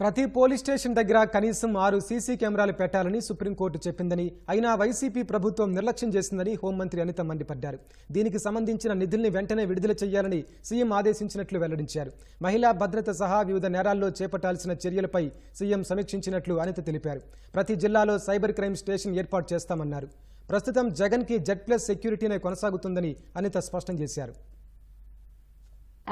ప్రతి police station దగ్గర కనీసం ఆరు సీసీ కెమెరాలు పెట్టాలని సుప్రీంకోర్టు చెప్పిందని అయినా వైసీపీ ప్రభుత్వం నిర్లక్ష్యం చేసిందని హోంమంత్రి అనిత మండిపడ్డారు. దీనికి సంబంధించిన నిధుల్ని వెంటనే విడుదల చేయాలని సీఎం ఆదేశించినట్లు వెల్లడించారు. మహిళా భద్రత సహా వివిధ నేరాల్లో చేపట్టాల్సిన చర్యలపై సీఎం సమీక్షించినట్లు అనిత తెలిపారు. ప్రతి జిల్లాలో సైబర్ క్రైమ్ స్టేషన్ ఏర్పాటు చేస్తామన్నారు. ప్రస్తుతం జగన్కి జెడ్ ప్లస్ సెక్యూరిటీనే కొనసాగుతుందని అనిత స్పష్టం చేశారు.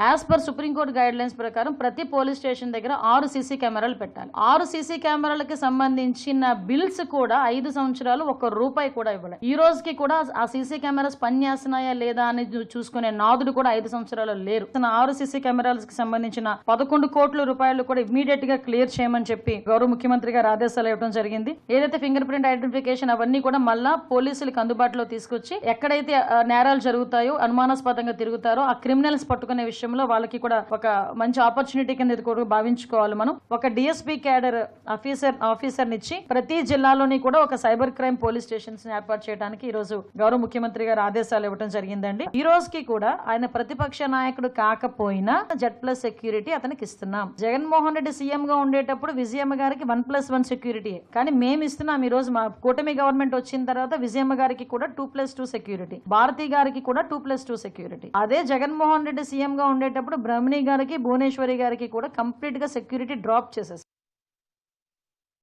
As per Supreme Court guidelines ప్రకారం ప్రతి పోలీస్ స్టేషన్ దగ్గర ఆరు సీసీ కెమెరాలు పెట్టాలి. ఆరు సీసీ కెమెరాలకి సంబంధించిన బిల్స్ కూడా ఐదు సంవత్సరాలు ఒక్క రూపాయి కూడా ఇవ్వలేదు ఈ రోజుకి కూడా ఆ సీసీ కెమెరాస్ పనిచేస్తున్నాయా లేదా అని చూసుకునే నాదుడు కూడా ఐదు సంవత్సరాలు లేరు. తన ఆరు సీసీ కెమెరాలకు సంబంధించిన పదకొండు కోట్ల రూపాయలు కూడా ఇమీడియట్గా క్లియర్ చేయమని చెప్పి గౌరవ ముఖ్యమంత్రి గారు ఆదేశాలు ఇవ్వడం జరిగింది. ఏదైతే ఫింగర్ ప్రింట్ ఐడెంటిఫికేషన్ అవన్నీ కూడా మళ్ళా పోలీసులకు అందుబాటులో తీసుకొచ్చి ఎక్కడైతే నేరాలు జరుగుతాయో అనుమానాస్పదంగా తిరుగుతారో ఆ క్రిమినల్స్ పట్టుకునే విషయం విషయంలో వాళ్ళకి కూడా ఒక మంచి ఆపర్చునిటీ కింద ఇది కూడా భావించుకోవాలి మనం. ఒక డిఎస్పీ క్యాడర్ ఆఫీసర్ ఆఫీసర్ నిచ్చి ప్రతి జిల్లాలోని కూడా ఒక సైబర్ క్రైమ్ పోలీస్ స్టేషన్స్ని ఏర్పాటు చేయడానికి ఈ రోజు గౌరవ ముఖ్యమంత్రి గారు ఆదేశాలు ఇవ్వడం జరిగిందండి. ఈ రోజుకి కూడా ఆయన ప్రతిపక్ష నాయకుడు కాకపోయినా జెడ్ ప్లస్ సెక్యూరిటీ అతనికి ఇస్తున్నాం. జగన్మోహన్ రెడ్డి సీఎం గా ఉండేటప్పుడు విజయమ్మ గారికి వన్ ప్లస్ వన్ సెక్యూరిటీ కానీ మేము ఇస్తున్నాం ఈ రోజు మా కూటమి గవర్నమెంట్ వచ్చిన తర్వాత విజయమ్మ గారికి కూడా two plus two security Bharathi గారికి కూడా టూ ప్లస్ టూ సెక్యూరిటీ అదే జగన్మోహన్ రెడ్డి సీఎం గా ఉండేటప్పుడు బ్రహ్మణి గారికి భువనేశ్వరి గారికి కూడా కంప్లీట్గా సెక్యూరిటీ డ్రాప్ చేసేసారు.